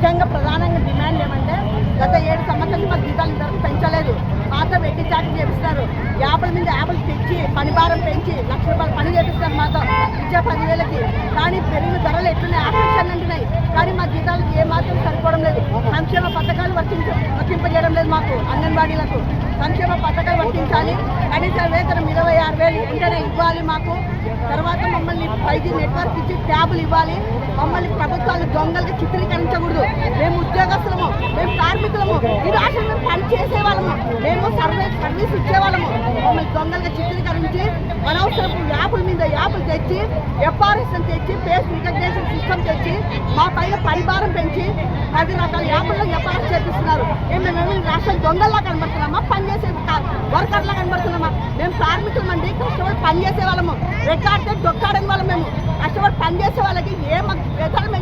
ముఖ్యంగా ప్రధానంగా డిమాండ్ ఏమంటే గత ఏడు సంవత్సరాలు మాకు జీతాలు ఇంతవరకు పెంచలేదు. మాతో వెట్టి చాటు చేపిస్తారు. యాభై మీద యాభై తెచ్చి పని భారం పెంచి లక్ష రూపాయలు పని చేపిస్తారు మాతో. ఇచ్చే పదివేలకి. కానీ పెరిగిన ధరలు ఎట్లున్నాయి? ఆకర్షణ అంటున్నాయి కానీ మా జీతాలు ఏమాత్రం సరిపోవడం లేదు. సంక్షేమ పథకాలు వర్తించ వర్తింపజేయడం లేదు మాకు అంగన్వాడీలకు. సంక్షేమ పథకాలు వర్తించాలి. కనీస వేతనం ఇరవై ఆరు వేలు వెంటనే ఇవ్వాలి మాకు. తర్వాత మమ్మల్ని ఫైవ్ జీ నెట్వర్క్ ఇచ్చి ట్యాబులు ఇవ్వాలి. మమ్మల్ని ప్రభుత్వాలు దొంగలుగా చిత్రీకరించకూడదు. మేము ఉద్యోగస్తులము మేము కార్మికులము ఈ రాష్ట్రంలో పని చేసే వాళ్ళము మేము సర్వీస్ సర్వీస్ ఇచ్చేవాళ్ళము. మమ్మల్ని దొంగలుగా చిత్రీకరించి అనవసరపు యాపుల మీద యాపులు తెచ్చి ఎఫ్ఆర్ఎస్ఎం తెచ్చి ఫేస్ రికగ్నేషన్ సిస్టమ్ తెచ్చి మా పైన పరిభారం పెంచి పది రకాల యాప్ల్లో ఎఫ్ఆర్ఎస్ చేపిస్తున్నారు. ఏం మేము రాష్ట్రం దొంగల్లా కనబడుతున్నామా? పనిచేసే వర్కర్లా కనబడుతున్నామా? మేము కార్మికులమండి కష్టపడి పని చేసే వాళ్ళము రెక్కాడితే దొక్కాడని వాళ్ళము మేము కష్టపడి పని చేసే వాళ్ళకి ఏ మాకు వేతనం